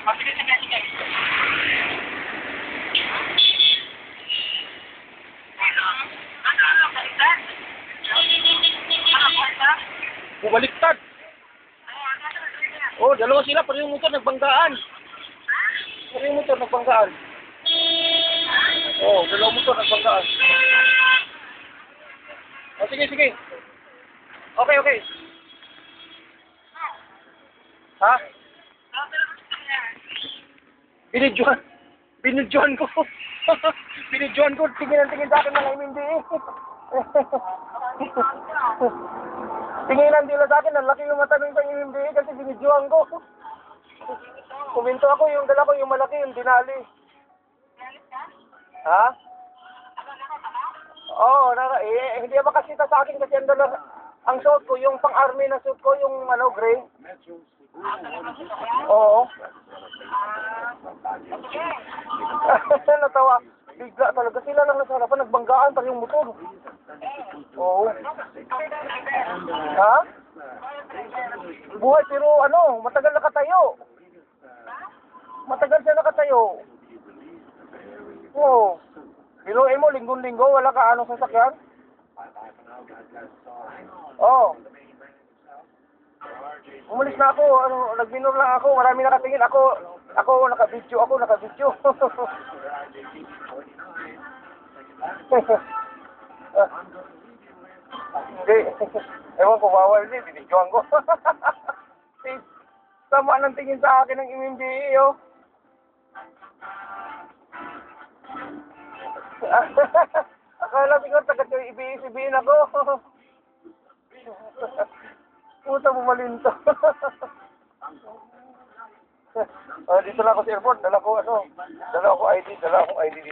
Sige, sige, sige. Baliktad? Bumaliktad. Oh, dalawa sila, pati yung motor nagbanggaan. Pati yung motor nagbanggaan. Oh, dalawa motor nagbanggaan. Oh, sige, sige. Okay, okay. Ha? Binidyohan. Binidyohan ko. Binidyohan ko. Tingin ang tingin sa akin ng MMD. Tinginan nila sa akin, ang laki yung mata ng MMD kasi binidyohan ko. Kuminto ako, yung dala ko yung malaki, yung dinali. Ha? Oo, oh, nara, eh, hindi ba makasita sa akin kasi ang dala, ang suit ko, yung pang-army na suit ko, yung ano, gray. Oo. Natawa. Bigla talaga sila lang nasa harapan, nagbanggaan pa yung motor. Oo. Ha? Buhay pero ano, matagal nakatayo. Matagal siya nakatayo. Oo. Eh mo, linggo-linggo, wala ka ano sasakyan? Oo. Umalis na ako, ano, nagminor lang ako, marami nakatingin. Ako, ako, naka-video ako, naka-video. Hindi. Ewan ko, bawal din, binidyoan ko. Sama ng tingin sa akin ng MMDA, oh. Akala ko taga ibig-ibigin ako. Puta bumalin to. oh, dito na ako sa airport. Dala ko ano. Dala ko ID. Dala akong ID dito.